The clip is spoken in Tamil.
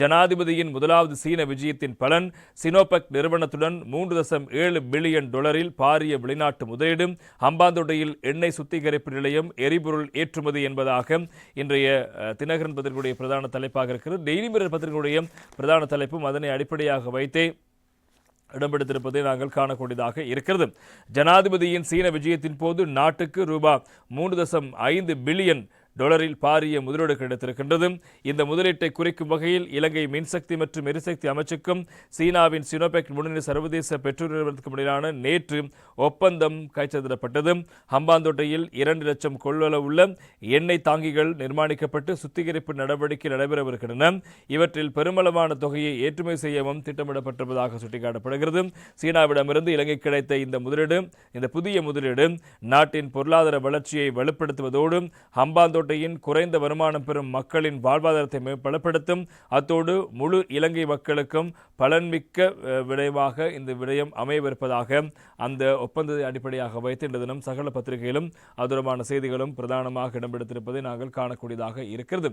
ஜனாதிபதியின் முதலாவது சீன விஜயத்தின் பலன் சினோபெக் நிறுவனத்துடன் மூன்று தசம் ஏழு பில்லியன் டொலரில் பாரிய வெளிநாட்டு முதலீடு ஹம்பாந்தோட்டையில் எண்ணெய் சுத்திகரிப்பு நிலையம் எரிபொருள் ஏற்றுமதி என்பதாக இன்றைய தினகரன் பத்திரிகையுடைய பிரதான தலைப்பாக இருக்கிறது. டெய்லி மிரர் பத்திரிகையுடைய பிரதான தலைப்பும் அதனை அடிப்படையாக வைத்தே இடம்பெடுத்திருப்பதை நாங்கள் காணக்கூடியதாக இருக்கிறது. ஜனாதிபதியின் சீன விஜயத்தின் போது நாட்டுக்கு ரூபாய் மூன்று தசம் ஐந்து பில்லியன் டாலரில் பாரிய முதலீடு கிடைத்திருக்கின்றது இந்த முதலீட்டை குறிக்கும் வகையில் இலங்கை மின்சக்தி மற்றும் எரிசக்தி அமைச்சுக்கும் சீனாவின் சினோபெக் முன்னணி சர்வதேச பெட்ரோல் நிறுவனத்துக்கும் இடையிலான நேற்று ஒப்பந்தம் கைச்சதிடப்பட்டது ஹம்பாந்தோட்டையில் இரண்டு லட்சம் கொள்ளளவுள்ள எண்ணெய் தாங்கிகள் நிர்மாணிக்கப்பட்டு சுத்திகரிப்பு நடவடிக்கை நடைபெறவிருக்கின்றன. இவற்றில் பெருமளவான தொகையை ஏற்றுமதி செய்யவும் திட்டமிடப்பட்டிருப்பதாக சுட்டிக்காட்டப்படுகிறது. சீனாவிடமிருந்து இலங்கை கிடைத்த இந்த முதலீடு இந்த புதிய முதலீடு நாட்டின் பொருளாதார வளர்ச்சியை வலுப்படுத்துவதோடு ஹம்பாந்தோட்டையின் குறைந்த வருமானம் பெறும் மக்களின் வாழ்வாதாரத்தை பலப்படுத்தும். அத்தோடு முழு இலங்கை மக்களுக்கும் பலன்மிக்க விளைவாக இந்த விடயம் அமையவிருப்பதாக அந்த ஒப்பந்தத்தை அடிப்படையாக வைத்து இன்று தினம் சகல பத்திரிகையிலும் அதுரமான செய்திகளும் பிரதானமாக இடம்பெடுத்திருப்பதை நாங்கள் காணக்கூடியதாக இருக்கிறது.